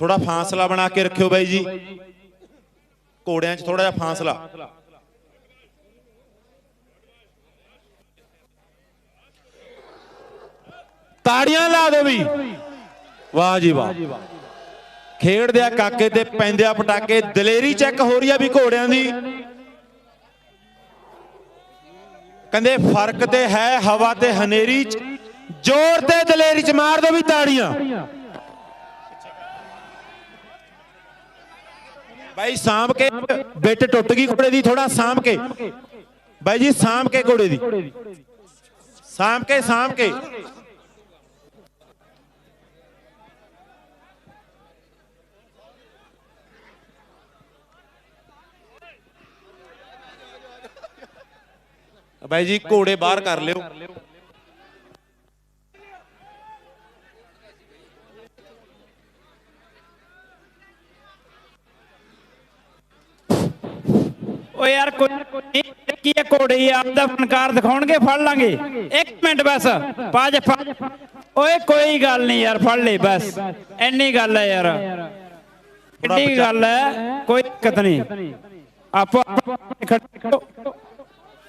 ਥੋੜਾ ਫਾਸਲਾ ਬਣਾ ਕੇ ਰੱਖਿਓ ਬਾਈ ਜੀ। ਘੋੜਿਆਂ 'ਚ ਥੋੜਾ ਜਿਹਾ ਫਾਸਲਾ। ਤਾੜੀਆਂ ਲਾ ਦਿਓ ਵੀ। ਵਾਹ ਜੀ ਵਾਹ। ਖੇਡਦੇ ਆ ਕਾਕੇ ਤੇ ਪੈਂਦੇ ਆ ਪਟਾਕੇ, ਦਲੇਰੀ ਚੈੱਕ ਹੋ ਰਹੀ ਆ ਵੀ ਘੋੜਿਆਂ ਦੀ। ਕਹਿੰਦੇ ਫ਼ਰਕ ਤੇ ਹੈ, ਹਵਾ ਤੇ ਹਨੇਰੀ ਚ। ਜ਼ੋਰ ਤੇ ਦਲੇਰੀ ਚ ਮਾਰ ਦੋ ਵੀ ਤਾੜੀਆਂ। ਬਾਈ ਸਾਂਭ ਕੇ, ਬਿੱਟ ਟੁੱਟ ਗਈ ਘੋੜੇ ਦੀ ਥੋੜਾ ਸਾਂਭ ਕੇ। ਬਾਈ ਜੀ, ਸਾਂਭ ਕੇ ਘੋੜੇ ਦੀ। ਸਾਂਭ ਕੇ ਸਾਂਭ ਕੇ। ਬਾਈ ਜੀ, ਘੋੜੇ ਬਾਹਰ ਕਰ ਲਿਓ। ਓ ਯਾਰ ਕੋਈ ਕੀ ਹੈ ਕੋੜੀ ਆਪਦਾ ਫਨਕਾਰ ਦਿਖਾਉਣਗੇ ਫੜ ਲਾਂਗੇ। ਇੱਕ ਮਿੰਟ ਬਸ ਪਾਜ ਓਏ ਕੋਈ ਗੱਲ ਨਹੀਂ ਯਾਰ ਫੜ ਲਈ ਬਸ। ਇੰਨੀ ਗੱਲ ਹੈ ਯਾਰ। ਕਿੱਡੀ ਗੱਲ ਹੈ ਕੋਈ ਦਿੱਕਤ ਨਹੀਂ। ਆਪੋ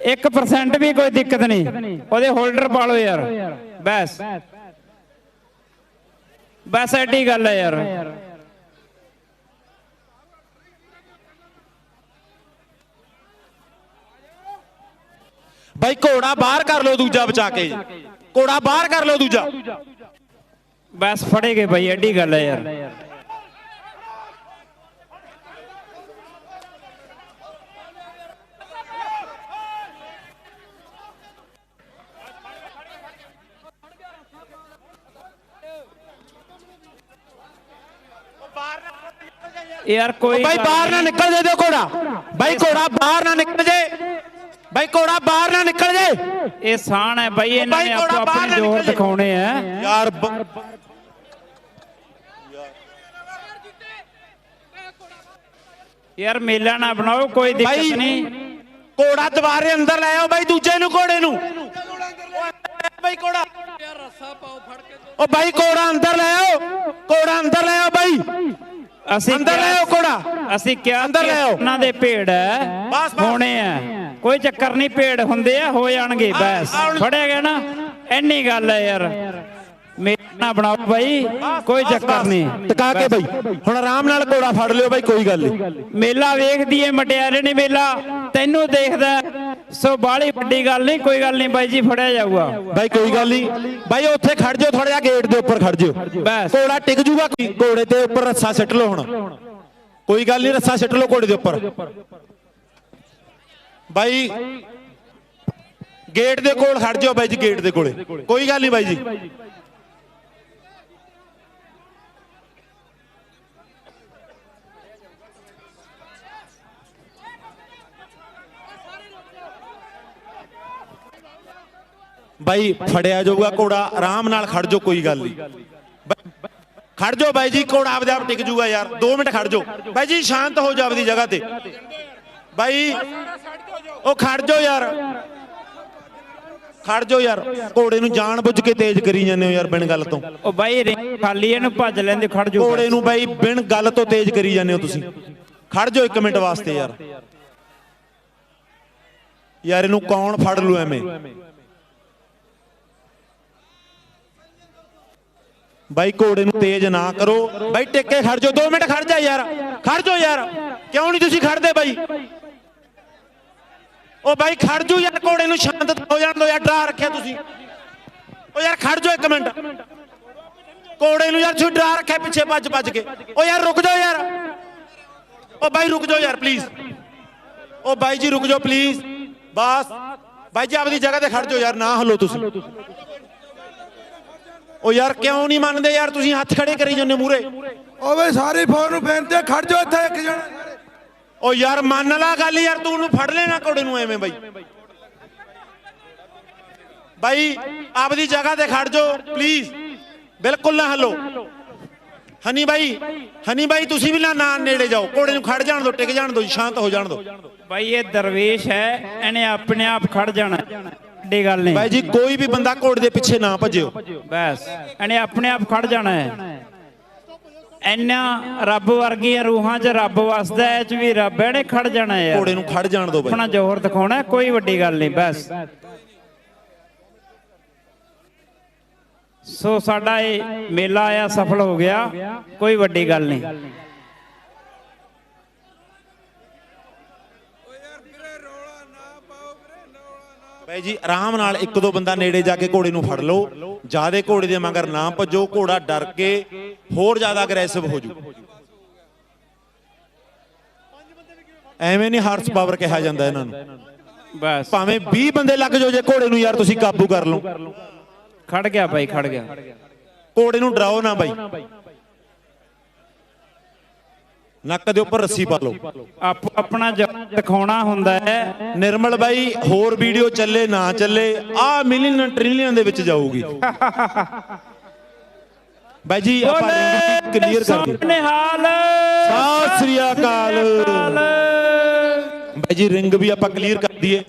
1% ਵੀ ਕੋਈ ਦਿੱਕਤ ਨਹੀਂ। ਉਹਦੇ ਹੋਲਡਰ ਪਾ ਲਓ ਯਾਰ। ਬਸ। ਬਸ ਐਡੀ ਗੱਲ ਹੈ ਯਾਰ। ਬਾਈ ਘੋੜਾ ਬਾਹਰ ਕਰ ਲਓ ਦੂਜਾ ਬਚਾ ਕੇ ਘੋੜਾ ਬਾਹਰ ਕਰ ਲਓ ਦੂਜਾ। ਬਸ ਫੜੇਗੇ ਭਾਈ ਐਡੀ ਗੱਲ ਹੈ ਯਾਰ। ਯਾਰ ਕੋਈ ਬਾਈ ਬਾਹਰ ਨਾ। ਨਿਕਲ ਜੇ ਦਿਓ ਘੋੜਾ। ਬਾਈ ਘੋੜਾ ਬਾਹਰ ਨਾ ਨਿਕਲ ਜੇ। ਬਾਈ ਘੋੜਾ ਬਾਹਰ ਨਾ ਨਿਕਲ ਜੇ। ਇਹ ਸਾਨ ਹੈ ਬਾਈ ਇਹਨਾਂ ਨੇ ਆਪੋ ਆਪਣੀ ਜ਼ੋਰ। ਦਿਖਾਉਣੇ ਆ। ਯਾਰ ਬ- ਯਾਰ ਮੇਲਾ ਨਾ ਬਣਾਓ ਕੋਈ ਬਾਈ ਦਿੱਕਤ ਨਹੀਂ। ਘੋੜਾ ਦੁਬਾਰੇ ਅੰਦਰ ਲੈ ਆਓ ਬਾਈ ਦੂਜੇ ਨੂੰ ਘੋੜੇ ਨੂੰ। ਬਾਈ ਘੋੜਾ। ਉਹ ਬਾਈ ਘੋੜਾ ਅੰਦਰ ਲੈ ਆਓ। ਘੋੜਾ ਅੰਦਰ ਲੈ ਆਓ ਬਾਈ। ਅਸੀਂ ਅੰਦਰ ਲੈ ਆਓ ਘੋੜਾ। ਅਸੀਂ ਕਿਹਾ ਅੰਦਰ ਲੈ ਆਓ। ਉਹਨਾਂ ਦੇ ਭੇੜ ਹੈ ਬਸ, ਬਸ। ਹੋਣੇ ਆ। ਕੋਈ ਚੱਕਰ ਨਹੀਂ ਭੇੜ ਹੁੰਦੇ ਆ ਹੋ ਜਾਣਗੇ ਬਸ। ਫੜਿਆ ਗਿਆ ਨਾ ਇੰਨੀ ਗੱਲ ਹੈ ਯਾਰ। ਨਾ ਬਣਾਓ ਬਾਈ ਕੋਈ ਚੱਕਰ ਨਹੀਂ। ਟਿਕਾ ਕੇ ਬਾਈ ਹੁਣ ਆਰਾਮ ਨਾਲ ਘੋੜਾ ਫੜ ਲਿਓ ਬਾਈ ਕੋਈ ਗੱਲ ਨਹੀਂ। ਮੇਲਾ ਵੇਖਦੀ ਏ ਮਟਿਆਰੇ ਨੇ ਮੇਲਾ। ਤੈਨੂੰ ਦੇਖਦਾ। ਸੋ ਬਾਹਲੀ ਵੱਡੀ ਗੱਲ ਨਹੀਂ ਕੋਈ ਗੱਲ ਨਹੀਂ ਬਾਈ ਜੀ ਫੜਿਆ ਜਾਊਗਾ। ਬਾਈ ਕੋਈ ਗੱਲ ਨਹੀਂ। ਬਾਈ ਉੱਥੇ ਖੜ ਜਾਓ ਥੋੜਾ ਜਿਹਾ ਗੇਟ ਦੇ ਉੱਪਰ ਖੜ ਜਾਓ। ਬਸ। ਘੋੜਾ ਟਿਕ ਜੂਗਾ ਕੋਈ ਘੋੜੇ ਦੇ ਉੱਪਰ ਰੱਸਾ ਸਿੱਟ ਲਓ ਹੁਣ। ਕੋਈ ਗੱਲ ਨਹੀਂ ਰੱਸਾ ਸਿੱਟ ਲਓ ਘੋੜੇ ਦੇ ਉੱਪਰ। ਬਾਈ, ਗੇਟ ਦੇ ਕੋਲ ਖੜ ਜਾਓ ਬਾਈ ਜੀ, ਗੇਟ ਦੇ ਕੋਲੇ। ਕੋਈ ਗੱਲ ਨਹੀਂ ਬਾਈ ਜੀ। ਬਾਈ, ਫੜਿਆ ਜਾਊਗਾ ਘੋੜਾ, ਆਰਾਮ ਨਾਲ ਖੜ ਜਾਓ, ਕੋਈ ਗੱਲ ਨਹੀਂ ਖੜ ਜਾਓ ਬਾਈ ਜੀ, ਘੋੜਾ ਆਪਦੇ ਆਪ ਟਿਕ ਜੂਗਾ ਯਾਰ। 2 ਮਿੰਟ ਖੜ ਜਾਓ। ਬਾਈ ਜੀ, ਸ਼ਾਂਤ ਹੋ ਜਾਓ ਆਪਦੀ ਜਗ੍ਹਾ ਤੇ। ਬਾਈ ਉਹ ਖੜ ਜਾਓ ਯਾਰ। ਖੜ ਜਾਓ ਯਾਰ। ਘੋੜੇ ਨੂੰ ਜਾਣ ਬੁੱਝ ਕੇ ਤੇਜ਼ ਕਰੀ ਜਾਂਦੇ ਹੋ ਯਾਰ ਬਿਨ ਗੱਲ ਤੋਂ। ਉਹ ਬਾਈ ਰਿੰਗ ਖਾਲੀ ਇਹਨੂੰ ਭੱਜ ਲੈਂਦੇ ਖੜ ਜਾਊਗਾ ਘੋੜੇ ਨੂੰ ਬਾਈ ਬਿਨ ਗੱਲ ਤੋਂ ਤੇਜ਼ ਕਰੀ ਜਾਂਦੇ ਹੋ ਤੁਸੀਂ। ਖੜ ਜਾਓ 1 ਮਿੰਟ ਵਾਸਤੇ ਯਾਰ। ਯਾਰ ਇਹਨੂੰ ਕੌਣ ਫੜ ਲੂ ਐਵੇਂ? ਬਾਈ ਘੋੜੇ ਨੂੰ ਤੇਜ਼ ਨਾ ਕਰੋ। ਬਾਈ ਟਿੱਕੇ ਖੜ ਜਾਓ। 2 ਮਿੰਟ ਖੜ ਜਾ ਯਾਰ। ਖੜ ਜਾਓ ਯਾਰ। ਕਿਉਂ ਨਹੀਂ ਤੁਸੀਂ ਖੜਦੇ ਬਾਈ? ਉਹ ਬਾਈ ਖੜ ਜੂ ਯਾਰ, ਘੋੜੇ ਨੂੰ ਸ਼ਾਂਤ ਹੋ ਜਾਣ ਦਿਓ ਯਾਰ, ਡਰਾ ਰੱਖਿਆ ਤੁਸੀਂ। ਉਹ ਯਾਰ ਖੜ ਜਾਓ 1 ਮਿੰਟ। ਘੋੜੇ ਨੂੰ ਯਾਰ ਤੁਸੀਂ ਡਰਾ ਰੱਖਿਆ ਪਿੱਛੇ ਭੱਜ ਭੱਜ ਕੇ। ਉਹ ਯਾਰ ਰੁਕ ਜਾਓ ਯਾਰ। ਉਹ ਬਾਈ ਰੁਕ ਜਾਓ ਯਾਰ ਪਲੀਜ਼ ਉਹ ਬਾਈ ਜੀ ਰੁਕ ਜਾਓ ਪਲੀਜ਼ ਬਸ। ਬਾਈ ਜੀ ਆਪਦੀ ਜਗ੍ਹਾ ਤੇ ਖੜ ਜਾਓ ਯਾਰ, ਨਾ ਹਲੋ ਤੁਸੀਂ। ਉਹ ਯਾਰ ਕਿਉਂ ਨਹੀਂ ਮੰਨਦੇ ਯਾਰ, ਤੁਸੀਂ ਹੱਥ ਖੜੇ ਕਰੀ ਜਾਂਦੇ ਮੂਰੇ ਓਏ ਸਾਰੀ ਫੌਜ ਨੂੰ ਬੇਨਤੀ ਖੜ ਜਾਓ ਇੱਥੇ ਇੱਕ ਜਣਾ। ਉਹ ਯਾਰ ਮੰਨ ਲਾ ਗੱਲ ਯਾਰ ਤੂੰ ਉਹਨੂੰ ਫੜ ਲੈਣਾ ਘੋੜੇ ਨੂੰ ਐਵੇਂ ਬਾਈ। ਬਾਈ ਆਪਦੀ ਜਗ੍ਹਾ ਤੇ ਖੜ ਜਾਓ ਪਲੀਜ਼ ਬਿਲਕੁਲ ਨਾ ਹਲੋ। ਹਨੀ ਬਾਈ ਹਨੀ ਬਾਈ ਤੁਸੀਂ ਵੀ ਨਾ ਨਾ ਨੇੜੇ ਜਾਓ। ਘੋੜੇ ਨੂੰ ਖੜ ਜਾਣ ਦਿਓ ਟਿਕ ਜਾਣ ਦਿਓ ਸ਼ਾਂਤ ਹੋ ਜਾਣ ਦਿਓ ਬਾਈ ਇਹ ਦਰਵੇਸ਼ ਹੈ ਇਹਨੇ ਆਪਣੇ ਆਪ ਖੜ ਜਾਣਾ। ਏਡੀ ਗੱਲ ਨਹੀਂ। ਬਾਈ ਜੀ ਕੋਈ ਵੀ ਬੰਦਾ ਘੋੜੇ ਦੇ ਪਿੱਛੇ ਨਾ ਭੱਜਿਓ। ਬਸ ਇਹਨੇ ਆਪਣੇ ਆਪ ਖੜ ਜਾਣਾ ਹੈ। ਇੰਨਾ ਰੱਬ ਵਰਗੀਆਂ ਰੂਹਾਂ 'ਚ ਰੱਬ ਵਸਦਾ ਐ ਚ ਵੀ ਰੱਬ ਇਹਨੇ ਖੜ ਜਾਣਾ ਯਾਰ। ਘੋੜੇ ਨੂੰ ਖੜ ਜਾਣ ਦਿਓ ਬਾਈ। ਆਪਣਾ ਜ਼ੋਹਰ ਦਿਖਾਉਣਾ ਕੋਈ ਵੱਡੀ ਗੱਲ ਨਹੀਂ ਬਸ। ਸੋ ਸਾਡਾ ਇਹ ਮੇਲਾ ਆਇਆ ਸਫਲ ਹੋ ਗਿਆ ਕੋਈ ਵੱਡੀ ਗੱਲ ਨਹੀਂ। ਬਾਈ ਜੀ ਆਰਾਮ ਨਾਲ ਇੱਕ ਦੋ ਬੰਦਾ ਨੇੜੇ ਜਾ ਕੇ ਘੋੜੇ ਨੂੰ ਫੜ ਲਓ। ਜਿਆਦੇ ਘੋੜੇ ਦੇ ਮਗਰ ਨਾ ਭੱਜੋ ਘੋੜਾ ਡਰ ਕੇ ਹੋਰ ਜ਼ਿਆਦਾ ਅਗਰੈਸਿਵ ਹੋ ਜੂ ਐਵੇਂ ਨਹੀਂ ਹਾਰਸ ਪਾਵਰ ਕਿਹਾ ਜਾਂਦਾ ਇਹਨਾਂ ਨੂੰ। ਬਸ। ਭਾਵੇਂ 20 ਬੰਦੇ ਲੱਗ ਜਾਓ ਜੇ ਘੋੜੇ ਨੂੰ ਯਾਰ ਤੁਸੀਂ ਕਾਬੂ ਕਰ ਲਓ। ਖੜ ਗਿਆ ਭਾਈ ਖੜ ਗਿਆ। ਘੋੜੇ ਨੂੰ ਡਰਾਓ ਨਾ ਬਾਈ। ਨੱਕ ਦੇ ਉੱਪਰ ਰੱਸੀ ਪਾ ਲਓ। ਆਪ ਆਪਣਾ ਦਿਖਾਉਣਾ ਹੁੰਦਾ ਹੈ। ਨਿਰਮਲ ਬਾਈ ਹੋਰ ਵੀਡੀਓ ਚੱਲੇ ਨਾ ਚੱਲੇ ਆ ਮਿਲੀਅਨ ਟ੍ਰਿਲੀਅਨ ਦੇ ਵਿੱਚ ਜਾਊਗੀ। ਬਾਈ ਜੀ ਆਪਾਂ ਕਲੀਅਰ ਕਰਕੇ। ਨਿਹਾਲ ਸਤਿ ਸ੍ਰੀ ਅਕਾਲ। ਬਾਈ ਜੀ ਰਿੰਗ ਵੀ ਆਪਾਂ ਕਲੀਅਰ ਕਰ ਦਈਏ।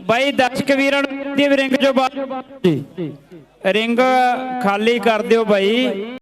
ਬਾਈ ਦਰਸ਼ਕ ਵੀਰਾਂ ਨੂੰ ਦੀ ਰਿੰਗ ਚੋਂ ਬਾਹਰ। ਜੀ। ਰਿੰਗ ਖਾਲੀ ਕਰ ਦਿਓ ਬਾਈ